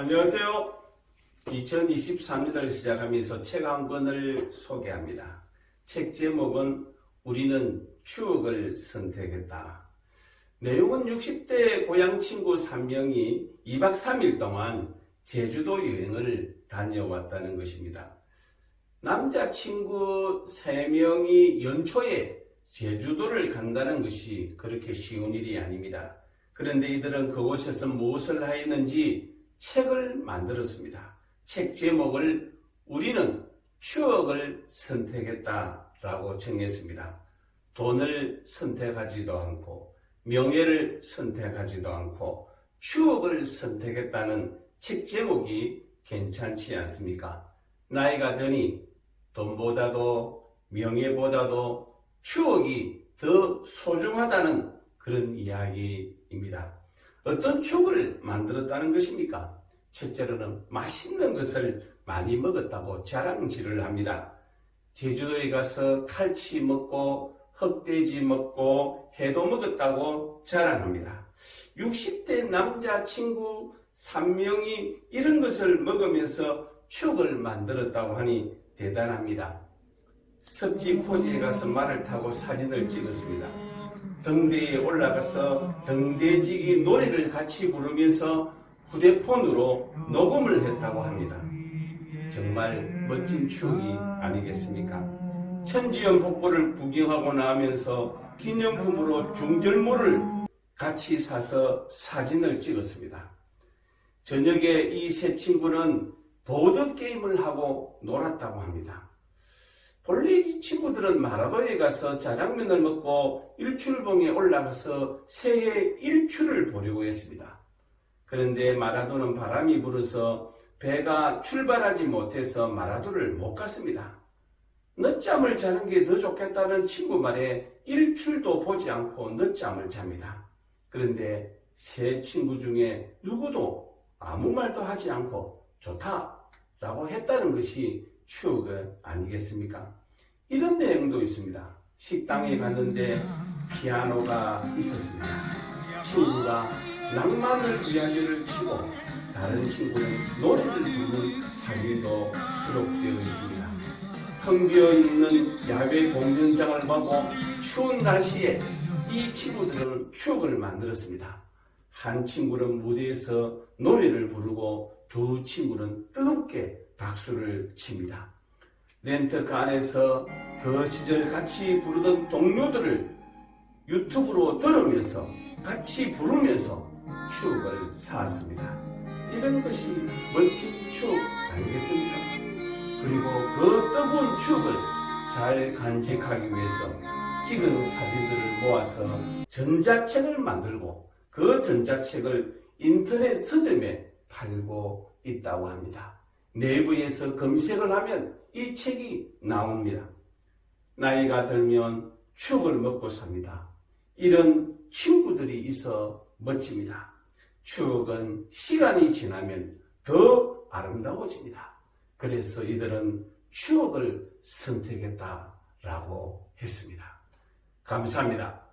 안녕하세요. 2023년을 시작하면서 책 한 권을 소개합니다. 책 제목은 우리는 추억을 선택했다. 내용은 60대 고향 친구 3명이 2박 3일 동안 제주도 여행을 다녀왔다는 것입니다. 남자 친구 3명이 연초에 제주도를 간다는 것이 그렇게 쉬운 일이 아닙니다. 그런데 이들은 그곳에서 무엇을 하였는지 책을 만들었습니다. 책 제목을 우리는 추억을 선택했다라고 정했습니다. 돈을 선택하지도 않고 명예를 선택하지도 않고 추억을 선택했다는 책 제목이 괜찮지 않습니까? 나이가 드니 돈보다도 명예보다도 추억이 더 소중하다는 그런 이야기입니다. 어떤 추억을 만들었다는 것입니까? 첫째로는 맛있는 것을 많이 먹었다고 자랑질을 합니다. 제주도에 가서 칼치 먹고 흑돼지 먹고 해도 먹었다고 자랑합니다. 60대 남자친구 3명이 이런 것을 먹으면서 추억을 만들었다고 하니 대단합니다. 섭지 포지에 가서 말을 타고 사진을 찍었습니다. 등대에 올라가서 등대지기 노래를 같이 부르면서 휴대폰으로 녹음을 했다고 합니다. 정말 멋진 추억이 아니겠습니까? 천지연 폭포를 구경하고 나면서 기념품으로 중절모를 같이 사서 사진을 찍었습니다. 저녁에 이 세 친구는 보드게임을 하고 놀았다고 합니다. 본래 이 친구들은 마라도에 가서 자장면을 먹고 일출봉에 올라가서 새해 일출을 보려고 했습니다. 그런데 마라도는 바람이 불어서 배가 출발하지 못해서 마라도를 못 갔습니다. 늦잠을 자는 게 더 좋겠다는 친구 말에 일출도 보지 않고 늦잠을 잡니다. 그런데 세 친구 중에 누구도 아무 말도 하지 않고 좋다라고 했다는 것이 추억은 아니겠습니까? 이런 내용도 있습니다. 식당에 갔는데 피아노가 있었습니다. 친구가 낭만을 이야기를 치고 다른 친구는 노래를 부르는 사진도 기록되어 있습니다. 텅 비어 있는 야외 공연장을 보고 추운 날씨에 이 친구들은 추억을 만들었습니다. 한 친구는 무대에서 노래를 부르고 두 친구는 뜨겁게 박수를 칩니다. 렌트카 안에서 그 시절 같이 부르던 동료들을 유튜브로 들으면서 같이 부르면서 추억을 쌓았습니다. 이런 것이 멋진 추억 아니겠습니까? 그리고 그 뜨거운 추억을 잘 간직하기 위해서 찍은 사진들을 모아서 전자책을 만들고 그 전자책을 인터넷 서점에 팔고 있다고 합니다. 내부에서 검색을 하면 이 책이 나옵니다. 나이가 들면 추억을 먹고 삽니다. 이런 친구들이 있어 멋집니다. 추억은 시간이 지나면 더 아름다워집니다. 그래서 이들은 추억을 선택했다라고 했습니다. 감사합니다.